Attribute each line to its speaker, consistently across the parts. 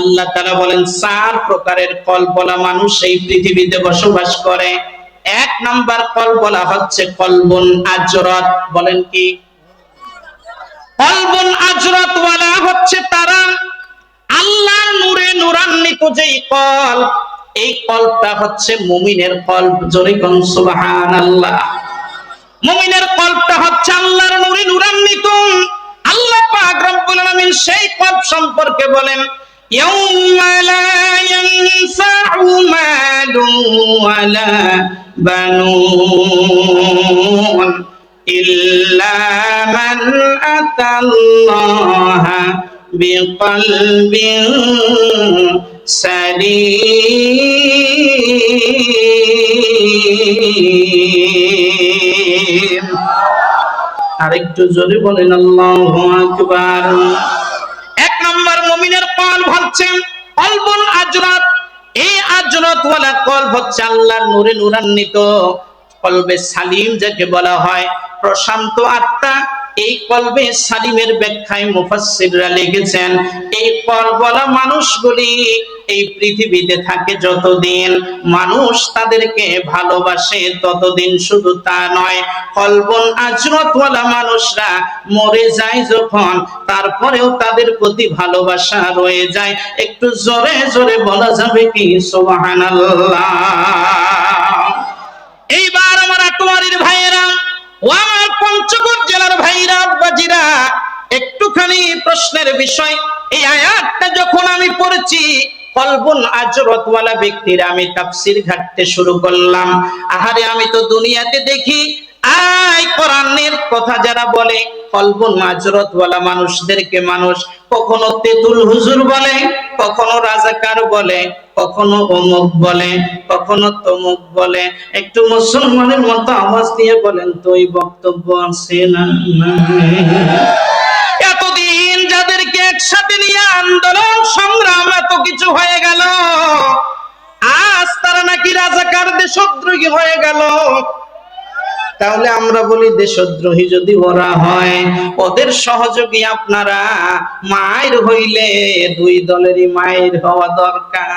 Speaker 1: আল্লাহ তারা বলেন, চার প্রকারের কল বলা মানুষ এই পৃথিবীতে বসবাস করে। এক নাম্বার কল বলা হচ্ছে কলবন আজরত। বলেন কি? কলবন আজরত ওয়ালা হচ্ছে তারা আল্লাহ নূরে নূরান্বিত যেই কল, এই কলটা হচ্ছে মুমিনের কল্প। জোরে কোন সুবহানাল্লাহ। মুমিনের কল্পটা হচ্ছে আল্লাহর নূরে নূরান্বিত। আল্লাহ পাক রব্বুল আলামিন সেই কল্প সম্পর্কে বলেন ইয়াউমা লা ইয়ানফাউ মালুন ওয়ালা বানুন ইল্লা মান আতাল্লাহা বিকলবিন সালিম আরেকটু জোরে বলেন, আল্লাহু আকবার। কল হচ্ছে কলবুন এই আজরাত ওয়ালা কলব হচ্ছে আল্লাহর নূরে নূরান্বিত। কলবে সালিম যাকে বলা হয়, প্রশান্ত আত্মা। এই কলবে সালিমের ব্যাখ্যায় মুফাসসিররা লিখেছেন, এই কলবলা মানুষগুলি এই পৃথিবীতে থাকে যতদিন মানুষ তাদেরকে ভালোবাসে ততদিন শুধু তা নয়। কলবন আজরতওয়ালা মানুষরা মরে যায় যখন তারপরেও তাদের প্রতি ভালোবাসা রয়ে যায়। একটু জোরে জোরে বলা যাবে কি? সুবহানাল্লাহ। এইবার আমার আটোয়ারির ভাইয়েরা ও আমার পঞ্চগড় জেলার ভাইরা বাজিরা একটুখানি প্রশ্নের বিষয়। এই আয়াতটা যখন আমি পড়েছি, কলবুন আজরতওয়ালা ব্যক্তির আমি তাফসির ঘাটতে শুরু করলাম। আহারে, আমি তো দুনিয়াতে দেখি কথা যারা বলে কলবুন মাজরতওয়ালা মানুষদেরকে মানুষ কখনো তেতুল হুজুর বলে, কখনো রাজাকার বলে, কখনো অমুক বলে, কখনো তমুক বলে। একটু মুসলমানের মতো আওয়াজ দিয়ে বলেন, তো এই বক্তব্য আছে না এতদিন যাদেরকে একসাথে নিয়ে আন্দোলন, সংগ্রাম এত কিছু হয়ে গেল। আজ তারা নাকি রাজাকার দেশদ্রোহী হয়ে গেল। তাহলে আমরা বলি দেশদ্রোহী যদি ওরা হয়, ওদের সহযোগী আপনারা মায়ের হইলে দুই দলেরই মায়ের হওয়া দরকার।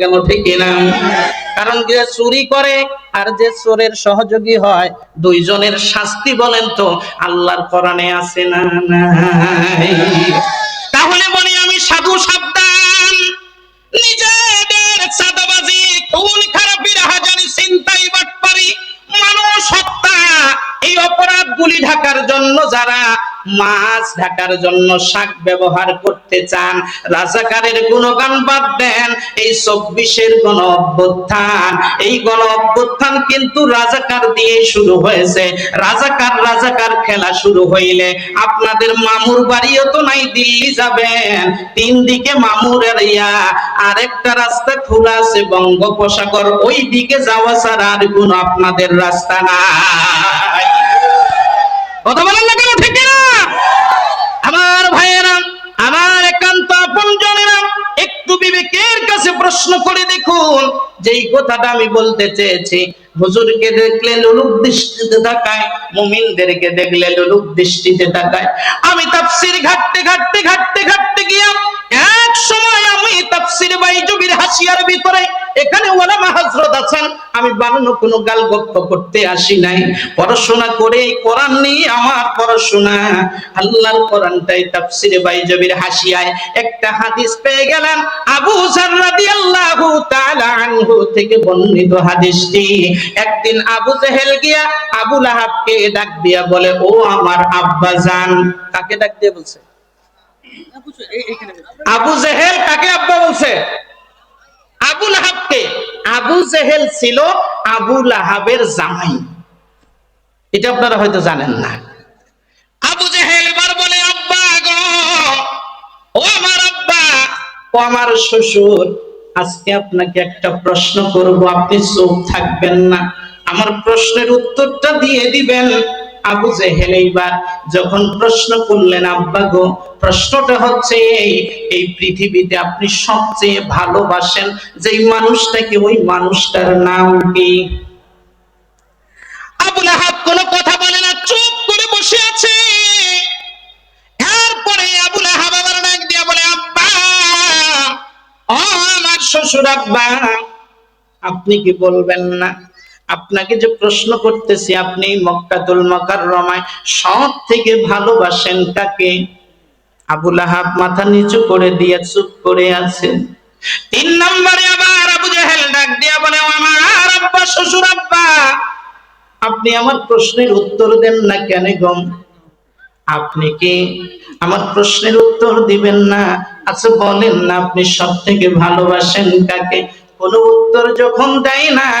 Speaker 1: কেন, ঠিক না কারণ যে চুরি করে আর যে চোরের সহযোগী হয়, দুইজনের শাস্তি বলেন তো, আল্লাহর কোরআনে আছে না তাহলে বলি আমি সাধু সাবধান এই অপরাধগুলি ঢাকার জন্য যারা মাছ ঢাকার জন্য শাক ব্যবহার করতে চান, রাজাকারের গুণগান বাদ দেন, এই চব্বিশের গণ অভ্যুত্থান, এই গণ অভ্যুত্থান কিন্তু রাজাকার দিয়ে শুরু হয়েছে। রাজাকার রাজাকার খেলা শুরু হইলে আপনাদের মামুর বাড়িও তো নাই, দিল্লি যাবেন। তিন দিকে মামুর এরিয়া, আরেকটা রাস্তা খোলা আছে বঙ্গোপসাগর ওই দিকে যাওয়া ছাড়া আর কোনো আপনাদের রাস্তা নাই। আমার আমার একান্ত একটু বিবেকের কাছে প্রশ্ন করে দেখুন। কথাটা আমি বলতে চেয়েছি দেখলে দৃষ্টিতে তাকায় দেখলে দৃষ্টিতে তাকায়। ঘাটতে ঘাটতে ঘাটতে ঘাটতে গিয়া এক সময় আমি তাফসির বাইজুবির হাসিয়ার ভিতরে এখানে ওলামা হযরত আছেন, আমি বানানো কোনো গাল গপ্প করতে আসি নাই। পড়াশোনা করে কোরআন নিয়ে আমার পড়াশোনা। আল্লাহর কোরআনটাই তাফসিরে বাইজবির হাসিয়ায়। একটা হাদিস পেয়ে গেলাম, আবু জার রাদিয়াল্লাহু তাআলা আনহু থেকে বর্ণিত হাদিসটি। একদিন আবু জেহেল গিয়া আবু লাহাবকে ডাক দিয়া বলে, ও আমার আব্বা জান। কাকে ডাক দিয়ে বলছে? আবু জেহেল কাকে আব্বা বলছে? আবু লাহাবকে। আবু জেহেল ছিল আবু লাহাবের জামাই। এটা আপনারা হয়তো জানেন না। আবু জেহেল এবার বলে, আব্বা গো, ও আমার আব্বা, ও আমার শ্বশুর, আজকে আপনাকে একটা প্রশ্ন করব, আপনি চুপ থাকবেন না। আমার প্রশ্নের উত্তরটা দিয়ে দিবেন। আবু জেহেল এইবার যখন প্রশ্ন করলেন, আব্বা গো, প্রশ্নটা হচ্ছে এই এই পৃথিবীতে আপনি সবচেয়ে ভালোবাসেন যেই মানুষটাকে ওই মানুষটার নাম কি? আবুল আহাব কোনো কথা বলে না, চুপ করে বসে আছে। এরপরে আবুল আহাব আবার ডাক দিয়ে বলে, আব্বা, ও আমার শ্বশুর আব্বা, আপনি কি বলবেন না? আপনাকে যে প্রশ্ন করতেছি, আপনি মক্কাতুল মকাররমায় সব থেকে ভালোবাসেন কাকে? আবুল আহাব মাথা নিচু করে দিয়ে চুপ করে আছেন। তিন নম্বরে আবার আবু জাহেল ডাক দিয়া বলে, "ও আমার আব্বা, শ্বশুর আব্বা, আপনি আমার প্রশ্নের উত্তর দেন না কেন গম আপনি কি আমার প্রশ্নের উত্তর দিবেন না? আচ্ছা বলেন না, আপনি সব থেকে ভালোবাসেন কাকে? কোনো উত্তর যখন দেয় না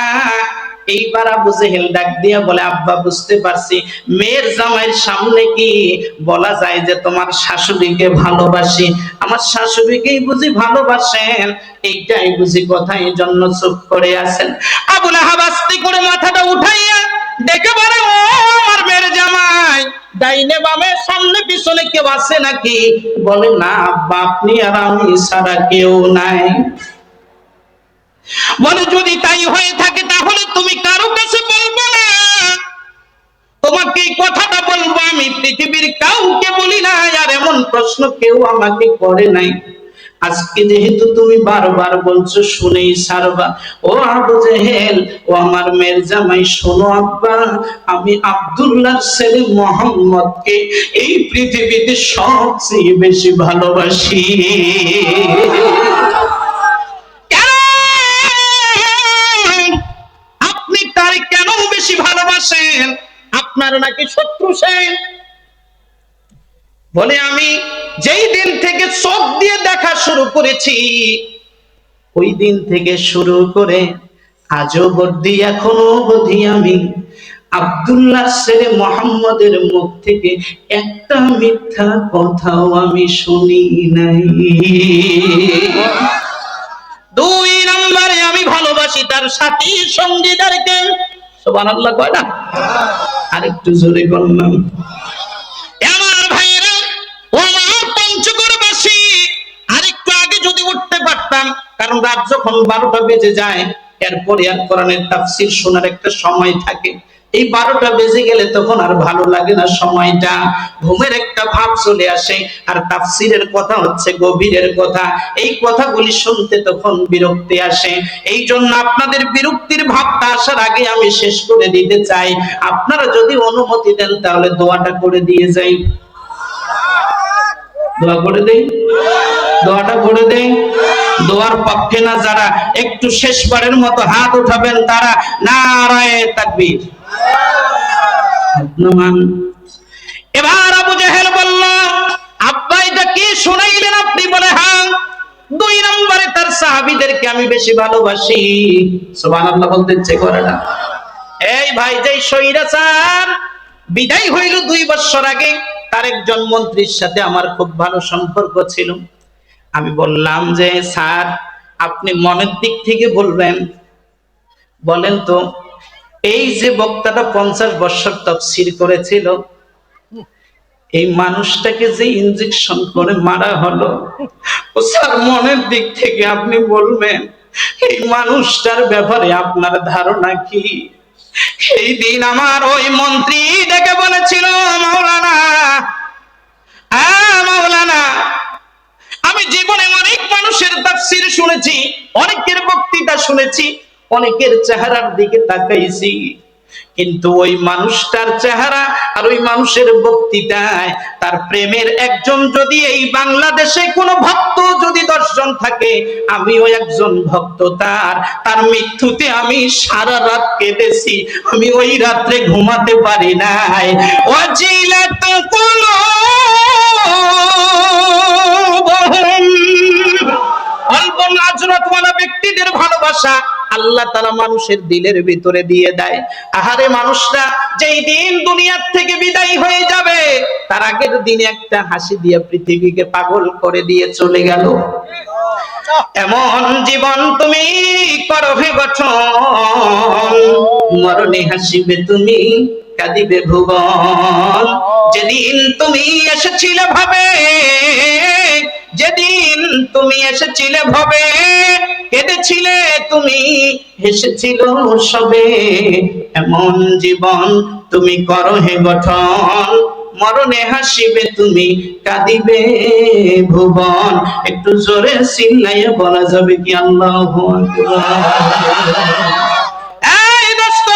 Speaker 1: এইবার আবু জেহেল ডাক দিয়া বলে, আব্বা, বুঝতে পারছি। মেয়ের জামাইয়ের সামনে কি বলা যায় যে তোমার শাশুড়িকে ভালোবাসি? আমার শাশুড়িকেই বুঝি ভালোবাসেন? এইটাই বুঝি জন্য চুপ করে আছেন। আবুল আহাব আস্তে করে মাথাটা উঠাইয়া ডেকে বলে, ও, আমার মেয়ের জামাই, ডাইনে বামে সামনে পিছনে কেউ আছে নাকি? বলে, না, আব্বা, আপনি আর আমি ছাড়া কেউ নাই। বলে, যদি তাই হয়ে থাকে, তাহলে তুমি কারও কাছে বলব না। তোমাকে কথাটা বলব আমি, পৃথিবীর কাউকে বলি না, আর এমন প্রশ্ন কেউ আমাকে করে নাই। আজকে যেহেতু তুমি বারবার বলছো, শুনেই সারবা ও আবু জেহেল, ও আমার মেয়ের জামাই, শোনো আব্বা, আমি আব্দুল্লাহর ছেলে মোহাম্মদকে এই পৃথিবীতে সবচেয়ে বেশি ভালোবাসি। সে বলে, আমি যেই দিন থেকে চোখ দিয়ে দেখা শুরু করেছি, ওই দিন থেকে শুরু করে আজও অবধি এখনও অবধি আমি মোহাম্মদের মুখ থেকে একটা মিথ্যা কথাও আমি শুনি নাই। দুই নম্বরে আমি ভালোবাসি তার সাথী সঙ্গীদারকে। সুবহানাল্লাহ কয় না? আরেকটু জোরে আরেকটু আগে যদি উঠতে পারতাম, কারণ রাত যখন বারোটা বেজে যায়, এরপরে আর কোরআনের তাফসির শোনার একটা সময় থাকে। এই বারোটা বেজে গেলে তখন আর ভালো লাগে না সময়টা। ঘুমের একটা ভাব চলে আসে। আর তাফসিরের কথা হচ্ছে গভীরের কথা। এই কথাগুলি শুনতে তখন বিরক্তি আসে। এই জন্য আপনাদের বিরক্তির ভাবটা আসার আগে আমি শেষ করে দিতে চাই। আপনারা যদি অনুমতি দেন, তাহলে দোয়াটা করে দিয়ে যাই। দোয়া করে দেই। দোয়াটা করে দেই। দোয়ার পক্ষে না যারা। একটু শেষবারের মতো হাত উঠাবেন তারা। নারায়ে তাকবীর। এবার আবু জেহেল বলল আব্বা এটা কি শুনাইলেন আপনি বলে হ্যাঁ দুই নম্বরে তার সাহাবীদেরকে আমি বেশি ভালোবাসি। সুবহানাল্লাহ বলতে ইচ্ছে করে না। এই ভাই, যেই সৈরাচার বিদায় হইল দুই বছর আগে তার একজন মন্ত্রীর সাথে আমার খুব ভালো সম্পর্ক ছিল। আমি বললাম যে, স্যার, আপনি মনের দিক থেকে বলবেন। বলেন তো এই যে বক্তাটা পঞ্চাশ বছর তফসির করেছিল, এই মানুষটাকে যে ইনজেকশন করে মারা হলো, ও স্যার মনের দিক থেকে আপনি বলবেন, এই মানুষটার ব্যাপারে আপনার ধারণা কি? সেই দিন আমার ওই মন্ত্রী ডেকে বলেছিল হ্যাঁ মাওলানা, আমি জীবনে অনেক মানুষের তাফসির শুনেছি, অনেকের বক্তৃতা শুনেছি অনেকের চেহারার দিকে তাকাইছি। কিন্তু ওই মানুষটার চেহারা আর ওই মানুষের বক্তৃতায় তার প্রেমের একজন যদি এই বাংলাদেশে কোনো ভক্ত যদি দর্শন থাকে, আমিও একজন ভক্ত তার। তার মৃত্যুতে আমি সারা রাত কেঁদেছি, আমি ওই রাত্রে ঘুমাতে পারি নাই। ওয়াজিলাত কুলুবুহুম। অল্প নাজরতওয়ালা ব্যক্তিদের ভালোবাসা। আল্লাহ তারা মানুষের দিলের ভিতরে দিয়ে দেয়। আহারে মানুষরা, যেই দিন দুনিয়ার থেকে বিদায় হয়ে যাবে, তার আগের দিনে একটা হাসি দিয়ে পৃথিবীকে পাগল করে দিয়ে চলে গেল। এমন জীবন তুমি করো হে গঠন মরণে হাসিবে তুমি, কাঁদিবে ভুবন। যেদিন তুমি এসেছিলে ভাবে যেদিন তুমি এসেছিলে ভবে, কেঁদেছিলে তুমি, হেসেছিল সবে। এমন জীবন তুমি করো হে গঠন, মরণে হাসিবে তুমি, কাঁদিবে ভুবন। একটু জোরে চিল্লাইয়া বলা যাবে কি আল্লাহ এই দোস্ত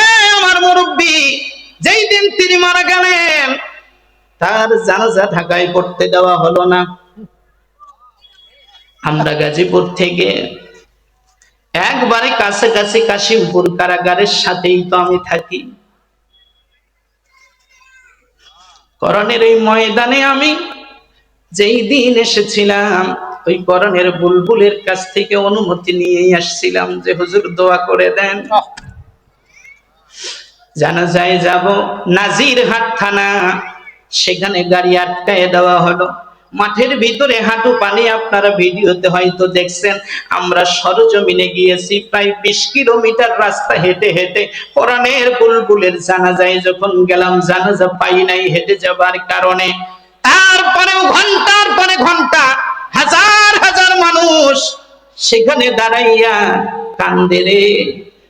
Speaker 1: এই আমার মুরব্বী, যেই দিন তিনি মারা গেলেন, তার জানাজা ঢাকায় করতে দেওয়া হলো না। আমরা গাজীপুর থেকে। একবারে কাছাকাছি কাশিমপুর কারাগারের সাথেই তো আমি থাকি। করণের এই ময়দানে আমি যেই দিন এসেছিলাম ওই করণের বুলবুলের কাছ থেকে অনুমতি নিয়েই আসছিলাম যে হুজুর দোয়া করে দেন। জানা যায় যাব নাজির হাট থানা সেখানে গাড়ি আটকায় দেওয়া হলো। মাঠের ভিতরে হাঁটু পানি আপনারা ভিডিওতে হয়তো দেখছেন। আমরা সরজমিনে গিয়েছি, প্রায় বিশ কিলোমিটার রাস্তা হেঁটে হেঁটে কোরআনের বুলবুলের জানাজায় যখন গেলাম, জানাজা পাই নাই হেঁটে যাবার কারণে। তারপরেও ঘণ্টার পরে ঘণ্টা, হাজার হাজার মানুষ সেখানে দাঁড়াইয়া কান্দে রে।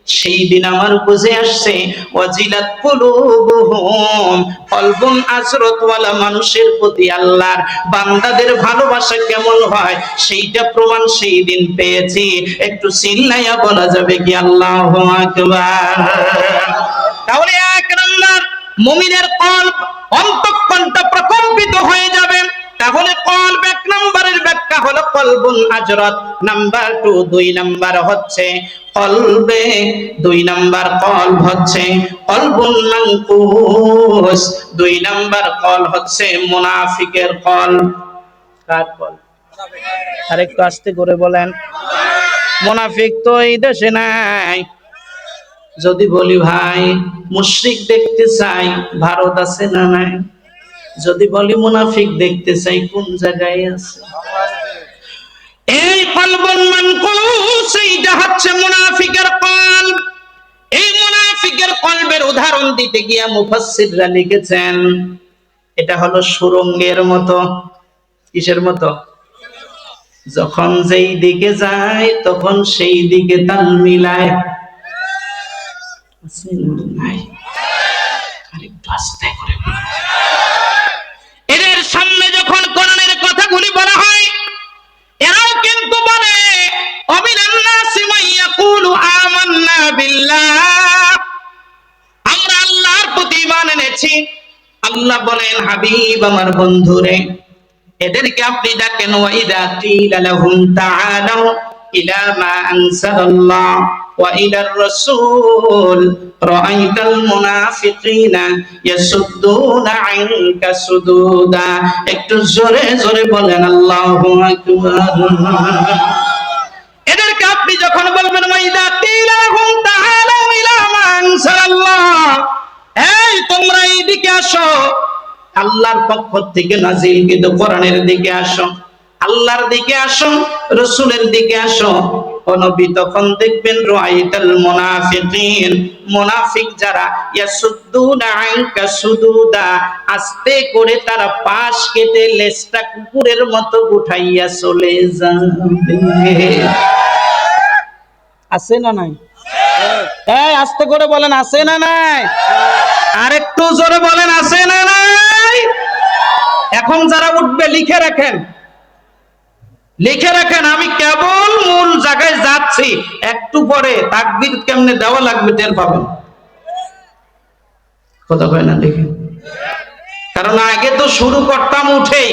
Speaker 1: সেই দিন আমার বুঝে আসছে, ওয়াজিলাত কুলুবুহুম, কলবুন আসরতওয়ালা মানুষের প্রতি আল্লাহর বান্দাদের ভালোবাসা কেমন হয়, সেইটা প্রমাণ সেই দিন পেয়েছি। একটু চিল্লাইয়া বলা যাবে কি? আল্লাহু আকবার। তাহলে এক নম্বর, মুমিনের কল্প অন্তঃকণ্ঠ প্রকম্পিত হয়ে যাবে। তাহলে কল্প এক নম্বরের ব্যাখ্যা হলো কলবুন আজরত। নাম্বার টু, দুই নাম্বার হচ্ছে কলবে, দুই নাম্বার কলব হচ্ছে কলবুন মানকুস, দুই নাম্বার কল হচ্ছে মুনাফিকের কল। কার কল? আরেকটু আস্তে করে বলেন। মুনাফিক তো এই দেশে নাই। যদি বলি ভাই, মুশরিক দেখতে চাই, ভারত আছে না নাই? যদি বলি মুনাফিক দেখতে চাই, কোন জায়গায় আছে? এই কলবন মানকুস এইটা হচ্ছে মুনাফিকের কলব এই মুনাফিকের কলবের উদাহরণ দিতে গিয়া মুফাসসিররা লিখেছেন, এটা হলো সুরঙ্গের মতো। কিসের মতো? যখন যেই দিকে যায়, তখন সেই দিকে তাল মিলায়। নাই? বলেন, হাবিব আমার বন্ধুরে, এদেরকে আপনি ডাকেন ওয়াইদা কিলা লাহুম তাআলাউ ইলা মা আনসালাল্লাহ, ওয়া ইলার রাসূল, রাআইতাল মুনাফিকিনা ইয়াসুদ্দুনা আনকা সুদুদা একটু জোরে জোরে বলেন, আল্লাহু আকবার এদেরকে আপনি যখন বলবেন ওয়াইদা কিলা লাহুম তাআলাউ ইলা মা আনসালাল্লাহ এই তোমরা এইদিকে আসো আল্লাহর পক্ষ থেকে নাজিল। কিন্তু কোরআনের দিকে আসো, আল্লাহর দিকে আসো, রসুলের দিকে আসো। তখন দেখবেন রাইতাল মুনাফিকিন, মুনাফিক যারা আনকা সুদুদা, আস্তে করে তারা পাশ কেটে লেজটা কুকুরের মতো উঠাইয়া চলে যাবে। আছে না নাই? আস্তে করে বলেন, আছে না নাই? আরেকটু জোরে বলেন, আছে না নাই? এখন যারা উঠবে, লিখে রাখেন। লিখে রাখেন, আমি কেবল মূল জায়গায় যাচ্ছি। একটু পরে তাকবির কেমনে দেওয়া লাগবে টের পাবেন। কথা কয় না, দেখে। কারণ আগে তো শুরু করতাম উঠেই।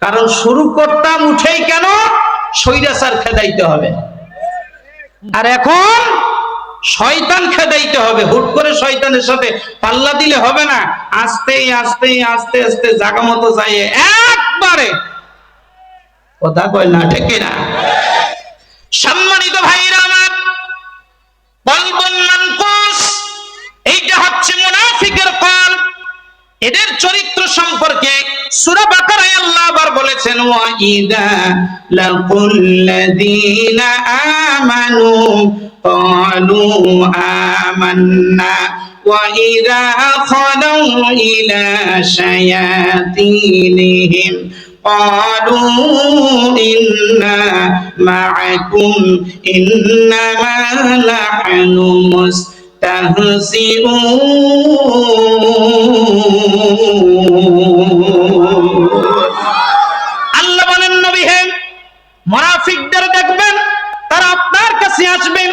Speaker 1: কারণ শুরু করতাম উঠেই কেন? সৈরাচার খেদাইতে হবে। আর এখন শয়তান খেদাইতে হবে। হুট করে শয়তানের সাথে পাল্লা দিলে হবে না। আস্তে আস্তে আস্তে আস্তে জাগা মতো যাইয়ে একবারে কথা কয় না, ঠিক না সম্মানিত ভাইরা আমার বলবন মানকুস, এইটা হচ্ছে মুনাফিকের কল। এদের চরিত্র সম্পর্কে সূরা বাকারায় আল্লাহ আবার বলেছেন ওয়া ইদা লাকুল্লাযীনা আমানু ক্বালু আমান্না ওয়া ইদা খালাউ ইলা শায়াতিনহিম قالوا إنا معكم إنما نحن تستهزئون আল্লাহ বলেন, নবী হে, মুনাফিকদের দেখবেন, তারা আপনার কাছে আসবে,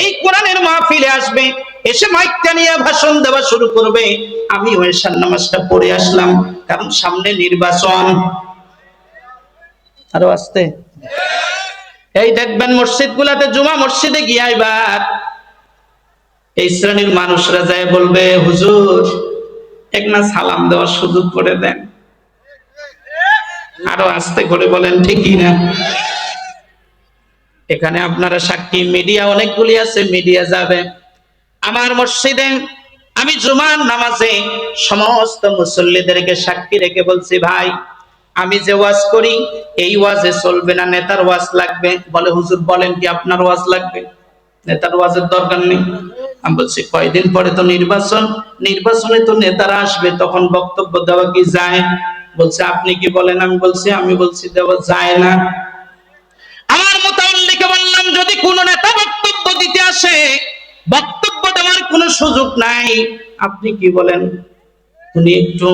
Speaker 1: এই কোরআনের মাহফিলে আসবে, এসে মাইকটা নিয়ে ভাষণ দেওয়া শুরু করবে। আমি ওই নামাজটা পড়ে আসলাম, কারণ সামনে নির্বাচন। আরও আসতে। এই দেখবেন মসজিদ গুলাতে জুমা মসজিদে গিয়ে এবার এই শ্রেণির মানুষরা যায় বলবে, হুজুর, এক না সালাম দেওয়ার সুযোগ করে দেন। আরও আস্তে করে বলেন, ঠিকই না। এখানে আপনারা সাক্ষী, মিডিয়া অনেকগুলি আছে, মিডিয়া যাবে। আমার মসজিদে আমি জুমার নামাজে সমস্ত মুসল্লিদেরকে সাক্ষী রেখে বলছি, ভাই, আমি যে ওয়াজ করি, এই ওয়াজে চলবে না, নেতার ওয়াজ লাগবে। বলে, হুজুর, বলেন কি আপনার ওয়াজ লাগবে? নেতার ওয়াজের দরকার নেই। আমি বলছি, কয়দিন পরে তো নির্বাচন? নির্বাচনে তো নেতারা আসবে, তখন বক্তব্য দেওয়া কি যায়? বলছে, আপনি কি বলেন? আমি বলছি আমি বলছি, দেওয়া যায় না। আমার মোতাল্লিকে বললাম, যদি কোন নেতা বক্তব্য দিতে আসে, বক্তব্য দেওয়ার কোনো সুযোগ নাই। আপনি কি বলেন? উনি একটু,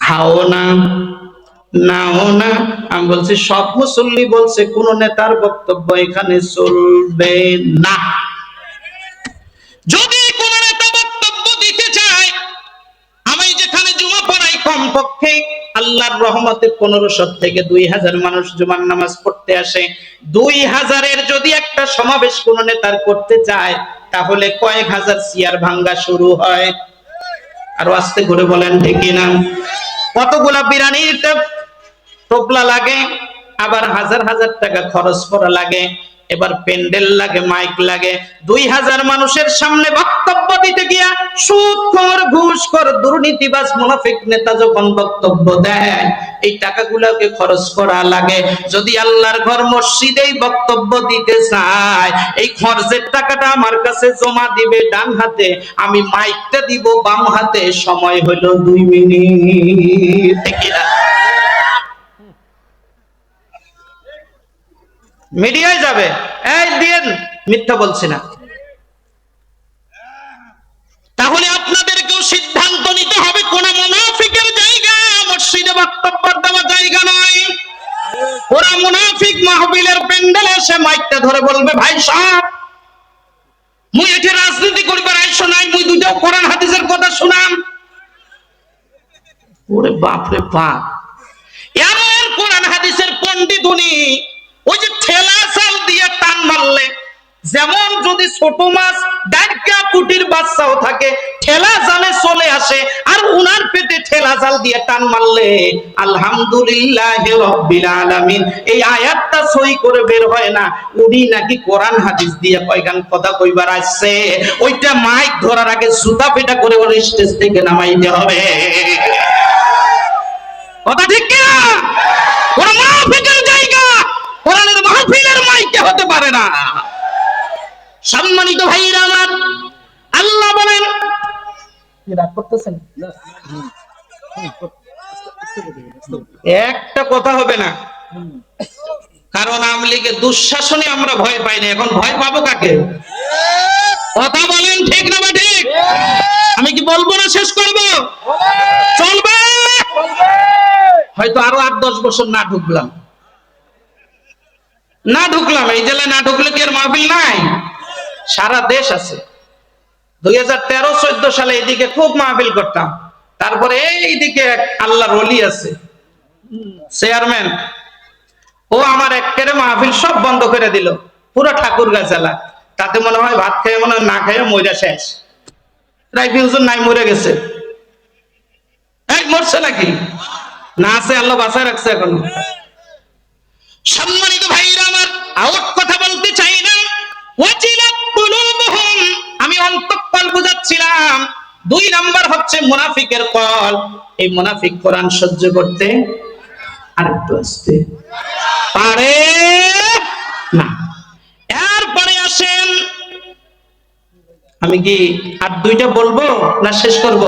Speaker 1: হাও না, নাও না। আমি বলছি, সব মুসল্লি বলছে, কোন নেতার বক্তব্য এখানে চলবে না। যদি কোন নেতা বক্তব্য দিতে চায়, আমি যেখানে জুমা পড়াই কমপক্ষে আল্লাহর রহমতে পনেরোশো থেকে দুই হাজার মানুষ জুমার নামাজ পড়তে আসে। দুই হাজারের যদি একটা সমাবেশ কোন নেতার করতে চায়, তাহলে কয়েক হাজার চেয়ার ভাঙ্গা শুরু হয়। আরও আস্তে করে বলেন ঠিকই না কতগুলা বিরানির টোপলা লাগে, আবার হাজার হাজার টাকা খরচ করা লাগে। এবার প্যান্ডেল লাগে, মাইক লাগে। দুই হাজার মানুষের সামনে বক্তব্য দিতে গিয়া সুদখোর ঘুষখোর দুর্নীতিবাজ মুনাফিক নেতা যখন বক্তব্য দেয়, এই টাকাগুলোকে খরচ করা লাগে। যদি আল্লাহর ঘর মসজিদেই বক্তব্য দিতে চায়, এই খরচের টাকাটা আমার কাছে জমা দিবে ডান হাতে, আমি মাইকটা দিব বাম হাতে। সময় হলো দুই মিনিট। মিডিয়ায় যাবে। এই দিন মিথ্যা বলছি না। তাহলে আপনাদেরকেও সিদ্ধান্ত নিতে হবে, কোন মুনাফিকের জায়গা। মসজিদে বক্তব্য দেওয়ার জায়গা নয় ওরা মুনাফিক মাহবিলের প্যান্ডেলে এসে মাইকটা ধরে বলবে, ভাই সাহেব মুই এটি রাজনীতি করিবার আইসো নাই, মুই দুইটা কোরআন হাদিসের কথা শুনাম। ওরে বাপ রে বাপ। এমন কোরআন হাদিসের পণ্ডিত উনি ওই যে ঠেলা চাল দিয়ে টান মারলে, যেমন যদি ছোট মাছ ডাক্কা কুটির বাচ্চাও থাকে, ঠেলা জালে চলে আসে, আর উনার পেটে ঠেলা জাল দিয়ে টান মারলে, আলহামদুলিল্লাহ রব্বিল আলামিন। এই আয়াতটা সই করে বের হয় না, উনি নাকি কোরআন হাদিস দিয়ে কয়গান কথা কইবার আসছে। ওইটা মাইক ধরার আগে সুতা পেটা করে ওর স্টেজ থেকে নামাইতে হবে। কথা ঠিক কোন? মাহফিলের জায়গা। কোরআনের মাহফিলের মাইকে হতে পারে না। সম্মানিত ভাইরা আমার আল্লাহ বলেন রাগ করতেছেন? একটা কথা হবে না। কারণ আওয়ামী লীগের দুঃশাসনে আমরা ভয় পাই না। এখন ভয় পাবো কাকে? কথা বলেন ঠিক না বা ঠিক? আমি কি বলব না শেষ করব? চলবে। হয়তো আরও আট দশ বছর না ঢুকলাম। না ঢুকলাম, এই জেলায় না ঢুকলে কি এর মাহফিল নাই? সারা দেশ আছে। দুই হাজার তেরো, চোদ্দ সালে এইদিকে খুব মাহফিল করতাম। তারপরে এইদিকে আল্লাহর অলি আছে। চেয়ারম্যান, ও আমার একেবারে মাহফিল সব বন্ধ করে দিল, পুরো ঠাকুরগাঁ জেলা। তাতে মনে হয় ভাত খেয়ে মনে হয় না খেয়ে মইরা শেষ। রাইফি হুজুর নাই, মরে গেছে। মরছে নাকি? না আছে, আল্লাহ বাঁচায় রাখছে এখন। সম্মানিত ভাইরা আউট কথা বলতে চাই না। আমি অন্তঃকল বুঝাচ্ছিলাম, দুই নাম্বার হচ্ছে মুনাফিকের কল। এই মুনাফিক কোরআন সহ্য করতে আরেকটু আসতে পারে? না। এরপরে আসেন, আমি কি আর দুইটা বলব না শেষ করব?